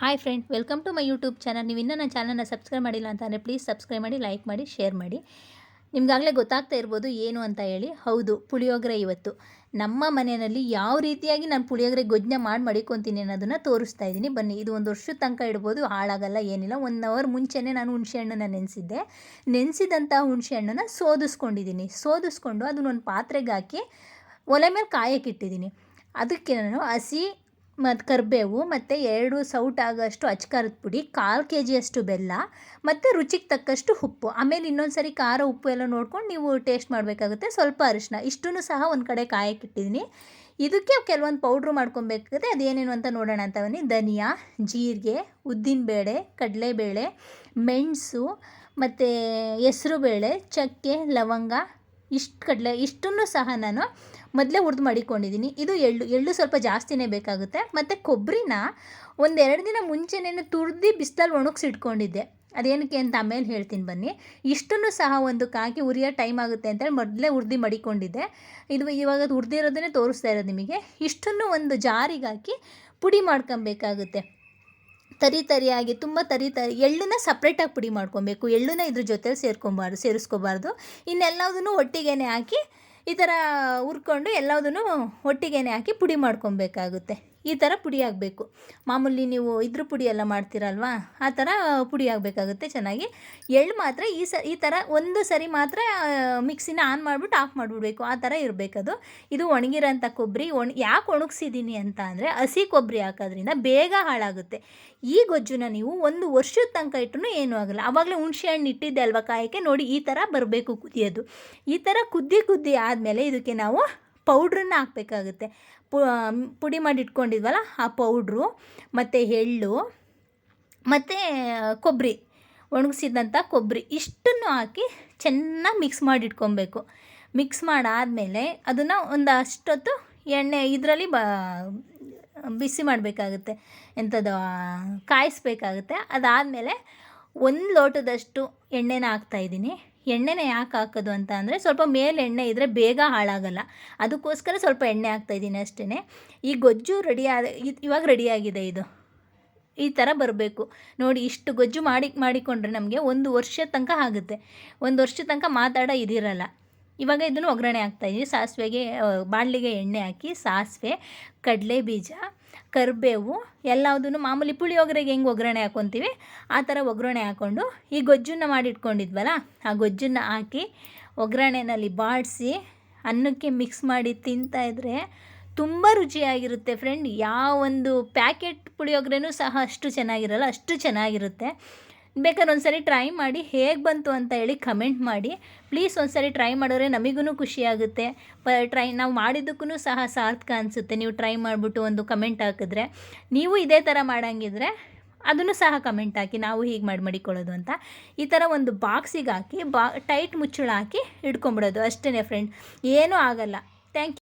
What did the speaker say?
Hi friend welcome to my YouTube channel ನೀವು ಇನ್ನೂ ನನ್ನ ಚಾನಲ್ನ ಸಬ್ಸ್ಕ್ರೈಬ್ ಮಾಡಿಲ್ಲ ಅಂತ ಅಂದರೆ ಪ್ಲೀಸ್ ಸಬ್ಸ್ಕ್ರೈಬ್ ಮಾಡಿ ಲೈಕ್ ಮಾಡಿ ಶೇರ್ ಮಾಡಿ. ನಿಮ್ಗಾಗಲೇ ಗೊತ್ತಾಗ್ತಾ ಇರ್ಬೋದು ಏನು ಅಂತ ಹೇಳಿ. ಹೌದು, ಪುಳಿಯೋಗರೆ ಇವತ್ತು. ನಮ್ಮ ಮನೆಯಲ್ಲಿ ಯಾವ ರೀತಿಯಾಗಿ ನಾನು ಪುಳಿಯೋಗರೆ ಗೊಜ್ಜನ ಮಾಡಿ ಮಡಿಕೊತೀನಿ ಅನ್ನೋದನ್ನು ತೋರಿಸ್ತಾ ಇದ್ದೀನಿ. ಬನ್ನಿ, ಇದು ಒಂದು ವರ್ಷದ ತನಕ ಇಡ್ಬೋದು, ಹಾಳಾಗಲ್ಲ, ಏನಿಲ್ಲ. ಒನ್ ಅವರ್ ಮುಂಚೆನೇ ನಾನು ಹುಣಸೆ ಹಣ್ಣನ್ನು ನೆನೆಸಿದ್ದೆ. ನೆನೆಸಿದಂಥ ಹುಣಸೆ ಹಣ್ಣನ್ನು ಸೋದಿಸ್ಕೊಂಡಿದ್ದೀನಿ. ಸೋದಿಸ್ಕೊಂಡು ಅದನ್ನೊಂದು ಪಾತ್ರೆಗೆ ಹಾಕಿ ಒಲೆ ಮೇಲೆ ಕಾಯಕ್ಕಿಟ್ಟಿದ್ದೀನಿ ಅದಕ್ಕೆ ನಾನು ಹಸಿ ಮತ್ತು ಕರಿಬೇವು ಮತ್ತು ಎರಡು ಸೌಟ್ ಆಗೋಷ್ಟು ಅಚ್ಕಾರದ ಪುಡಿ, ಕಾಲು ಕೆ ಜಿಯಷ್ಟು ಬೆಲ್ಲ ಮತ್ತು ರುಚಿಗೆ ತಕ್ಕಷ್ಟು ಉಪ್ಪು. ಆಮೇಲೆ ಇನ್ನೊಂದು ಸರಿ ಖಾರ, ಉಪ್ಪು ಎಲ್ಲ ನೋಡ್ಕೊಂಡು ನೀವು ಟೇಸ್ಟ್ ಮಾಡಬೇಕಾಗುತ್ತೆ. ಸ್ವಲ್ಪ ಅರಿಶಿನ ಇಷ್ಟೂ ಸಹ ಒಂದು ಕಡೆ ಕಾಯಕ್ಕಿಟ್ಟಿದ್ದೀನಿ ಇದಕ್ಕೆ ಕೆಲವೊಂದು ಪೌಡ್ರು ಮಾಡ್ಕೊಬೇಕಾಗುತ್ತೆ. ಅದೇನೇನು ಅಂತ ನೋಡೋಣ ಅಂತ ಬನ್ನಿ. ಧನಿಯಾ, ಜೀರಿಗೆ, ಉದ್ದಿನಬೇಳೆ, ಕಡಲೆಬೇಳೆ, ಮೆಣಸು ಮತ್ತು ಹೆಸ್ರುಬೇಳೆ, ಚಕ್ಕೆ, ಲವಂಗ ಇಷ್ಟು ಕಡಲೆ, ಇಷ್ಟನ್ನು ಸಹ ನಾನು ಮೊದಲೇ ಹುರಿದು ಮಡಿಕೊಂಡಿದ್ದೀನಿ ಇದು ಎಳ್ಳು ಎಳ್ಳು ಸ್ವಲ್ಪ ಜಾಸ್ತಿನೇ ಬೇಕಾಗುತ್ತೆ. ಮತ್ತು ಕೊಬ್ಬರಿನ ಒಂದೆರಡು ದಿನ ಮುಂಚೆನೇ ತುರ್ದು ಬಿಸಿಲಲ್ಲಿ ಒಣಗಿಸಿಟ್ಕೊಂಡಿದ್ದೆ. ಅದೇನಕ್ಕೆ ಅಂತ ಆಮೇಲೆ ಹೇಳ್ತೀನಿ ಬನ್ನಿ. ಇಷ್ಟನ್ನು ಸಹ ಒಂದು ಕಾಕಿ ಉರಿಯೋ ಟೈಮ್ ಆಗುತ್ತೆ ಅಂತೇಳಿ ಮೊದಲೇ ಉರ್ದಿ ಮಡಿಕೊಂಡಿದ್ದೆ. ಇದು ಇವಾಗ ಉರ್ದಿರೋದನ್ನೇ ತೋರಿಸ್ತಾ ಇರೋದು ನಿಮಗೆ. ಇಷ್ಟನ್ನು ಒಂದು ಜಾರಿಗೆ ಹಾಕಿ ಪುಡಿ ಮಾಡ್ಕೊಬೇಕಾಗುತ್ತೆ. ತರಿ ತರಿಯಾಗಿ ತುಂಬ ತರಿ ತರಿ ಎಳ್ಳನ್ನ ಸಪ್ರೇಟಾಗಿ ಪುಡಿ ಮಾಡ್ಕೊಬೇಕು. ಎಳ್ಳನ್ನ ಇದ್ರ ಜೊತೆಲಿ ಸೇರ್ಕೊಬಾರ್ದು, ಸೇರಿಸ್ಕೋಬಾರ್ದು. ಇನ್ನೆಲ್ಲದನ್ನು ಒಟ್ಟಿಗೆನೆ ಹಾಕಿ, ಈ ಥರ ಹುರ್ಕೊಂಡು ಎಲ್ಲದನ್ನು ಒಟ್ಟಿಗೆನೆ ಹಾಕಿ ಪುಡಿ ಮಾಡ್ಕೊಬೇಕಾಗುತ್ತೆ. ಈ ಥರ ಪುಡಿ ಆಗಬೇಕು. ಮಾಮೂಲಿ ನೀವು ಇದ್ರ ಪುಡಿ ಎಲ್ಲ ಮಾಡ್ತೀರಲ್ವಾ? ಆ ಥರ ಪುಡಿ ಆಗಬೇಕಾಗುತ್ತೆ ಚೆನ್ನಾಗಿ. ಎಳ್ಳು ಮಾತ್ರ ಈ ಸ, ಈ ಥರ ಒಂದು ಸರಿ ಮಾತ್ರ ಮಿಕ್ಸಿನ ಆನ್ ಮಾಡಿಬಿಟ್ಟು ಆಫ್ ಮಾಡಿಬಿಡ್ಬೇಕು. ಆ ಥರ ಇರಬೇಕದು. ಇದು ಒಣಗಿರೋಂಥ ಕೊಬ್ಬರಿ, ಒಣ, ಯಾಕೆ ಒಣಗಿಸಿದ್ದೀನಿ ಅಂತ ಅಂದರೆ ಹಸಿ ಕೊಬ್ಬರಿ ಹಾಕೋದ್ರಿಂದ ಬೇಗ ಹಾಳಾಗುತ್ತೆ. ಈ ಗೊಜ್ಜುನ ನೀವು ಒಂದು ವರ್ಷದ ತನಕ ಇಟ್ಟರು ಏನೂ ಆಗಲ್ಲ. ಆವಾಗಲೇ ಹುಣಸೆ ಹಣ್ಣು ಇಟ್ಟಿದ್ದೆ ಅಲ್ವಾ ಕಾಯಕ್ಕೆ? ನೋಡಿ ಈ ಥರ ಬರಬೇಕು ಕುದಿಯೋದು. ಈ ಥರ ಕುದ್ದಿ ಕುದ್ದಿ ಆದಮೇಲೆ ಇದಕ್ಕೆ ನಾವು ಪೌಡ್ರನ್ನ ಹಾಕಬೇಕಾಗುತ್ತೆ. ಪುಡಿ ಮಾಡಿ ಇಟ್ಕೊಂಡಿದ್ವಲ್ಲ ಆ ಪೌಡ್ರು, ಮತ್ತು ಎಳ್ಳು, ಮತ್ತು ಕೊಬ್ಬರಿ, ಒಣಗಿಸಿದಂಥ ಕೊಬ್ಬರಿ ಇಷ್ಟನ್ನು ಹಾಕಿ ಚೆನ್ನಾಗಿ ಮಿಕ್ಸ್ ಮಾಡಿ ಇಟ್ಕೊಬೇಕು. ಮಿಕ್ಸ್ ಮಾಡಾದಮೇಲೆ ಅದನ್ನು ಒಂದು ಅಷ್ಟೊತ್ತು ಎಣ್ಣೆ ಇದರಲ್ಲಿ ಬ, ಬಿಸಿ ಮಾಡಬೇಕಾಗುತ್ತೆ. ಎಂಥದ್ದು ಕಾಯಿಸ್ಬೇಕಾಗುತ್ತೆ. ಅದಾದಮೇಲೆ ಒಂದು ಲೋಟದಷ್ಟು ಎಣ್ಣೆನ ಹಾಕ್ತಾಯಿದ್ದೀನಿ ಎಣ್ಣೆನ ಯಾಕೆ ಹಾಕೋದು ಅಂತ ಅಂದರೆ ಸ್ವಲ್ಪ ಮೇಲೆ ಎಣ್ಣೆ ಇದ್ದರೆ ಬೇಗ ಹಾಳಾಗಲ್ಲ. ಅದಕ್ಕೋಸ್ಕರ ಸ್ವಲ್ಪ ಎಣ್ಣೆ ಹಾಕ್ತಾಯಿದ್ದೀನಿ ಅಷ್ಟೇ ಈ ಗೊಜ್ಜು ರೆಡಿ ಆದ ಇವಾಗ ರೆಡಿಯಾಗಿದೆ ಇದು. ಈ ಥರ ಬರಬೇಕು. ನೋಡಿ ಇಷ್ಟು ಗೊಜ್ಜು ಮಾಡಿ, ಮಾಡಿಕೊಂಡ್ರೆ ನಮಗೆ ಒಂದು ವರ್ಷ ತನಕ ಆಗುತ್ತೆ. ಒಂದು ವರ್ಷ ತನಕ ಮಾತಾಡ ಇದಿರಲ್ಲ. ಇವಾಗ ಇದನ್ನು ಒಗ್ಗರಣೆ ಹಾಕ್ತಾಯಿದ್ದೀನಿ ಸಾಸಿವೆಗೆ ಬಾಣಲಿಗೆ ಎಣ್ಣೆ ಹಾಕಿ, ಸಾಸಿವೆ ಕಡಲೆ ಬೀಜ ಕರಿಬೇವು ಎಲ್ಲದನ್ನು ಮಾಮೂಲಿ ಪುಳಿಯೋಗರೆಗೆ ಹೆಂಗೆ ಒಗ್ಗರಣೆ ಹಾಕ್ಕೊತೀವಿ ಆ ಥರ ಒಗ್ಗರಣೆ ಹಾಕ್ಕೊಂಡು ಈ ಗೊಜ್ಜನ್ನು ಮಾಡಿಟ್ಕೊಂಡಿದ್ವಲ್ಲ ಆ ಗೊಜ್ಜನ್ನು ಹಾಕಿ ಒಗ್ಗರಣೆನಲ್ಲಿ ಬಾಡಿಸಿ ಅನ್ನಕ್ಕೆ ಮಿಕ್ಸ್ ಮಾಡಿ ತಿಂತಾ ತಿಂತಾಯಿದ್ರೆ ತುಂಬ ರುಚಿಯಾಗಿರುತ್ತೆ ಫ್ರೆಂಡ್ ಯಾವ ಒಂದು ಪ್ಯಾಕೆಟ್ ಪುಳಿಯೋಗರೆನೂ ಸಹ ಅಷ್ಟು ಚೆನ್ನಾಗಿರಲ್ಲ, ಅಷ್ಟು ಚೆನ್ನಾಗಿರುತ್ತೆ. ಬೇಕಾದ್ರೆ ಒಂದು ಸರಿ ಟ್ರೈ ಮಾಡಿ ಹೇಗೆ ಬಂತು ಅಂತ ಹೇಳಿ ಕಮೆಂಟ್ ಮಾಡಿ. ಪ್ಲೀಸ್ ಒಂದು ಸರಿ ಟ್ರೈ ಮಾಡಿದ್ರೆ ನಮಗೂ ಖುಷಿಯಾಗುತ್ತೆ ಪ ಟ್ರೈ ನಾವು ಮಾಡಿದ್ದಕ್ಕೂ ಸಹ ಸಾರ್ಥಕ ಅನಿಸುತ್ತೆ. ನೀವು ಟ್ರೈ ಮಾಡಿಬಿಟ್ಟು ಒಂದು ಕಮೆಂಟ್ ಹಾಕಿದ್ರೆ. ನೀವು ಇದೇ ಥರ ಮಾಡೋಂಗಿದ್ರೆ ಅದನ್ನು ಸಹ ಕಮೆಂಟ್ ಹಾಕಿ, ನಾವು ಹೀಗೆ ಮಾಡಿ, ಮಾಡಿಕೊಳ್ಳೋದು ಅಂತ. ಈ ಥರ ಒಂದು ಬಾಕ್ಸಿಗೆ ಹಾಕಿ, ಬಾ ಟೈಟ್ ಮುಚ್ಚಳ ಹಾಕಿ ಇಟ್ಕೊಂಬಿಡೋದು ಅಷ್ಟೇ ಫ್ರೆಂಡ್ ಏನೂ ಆಗಲ್ಲ. Thank you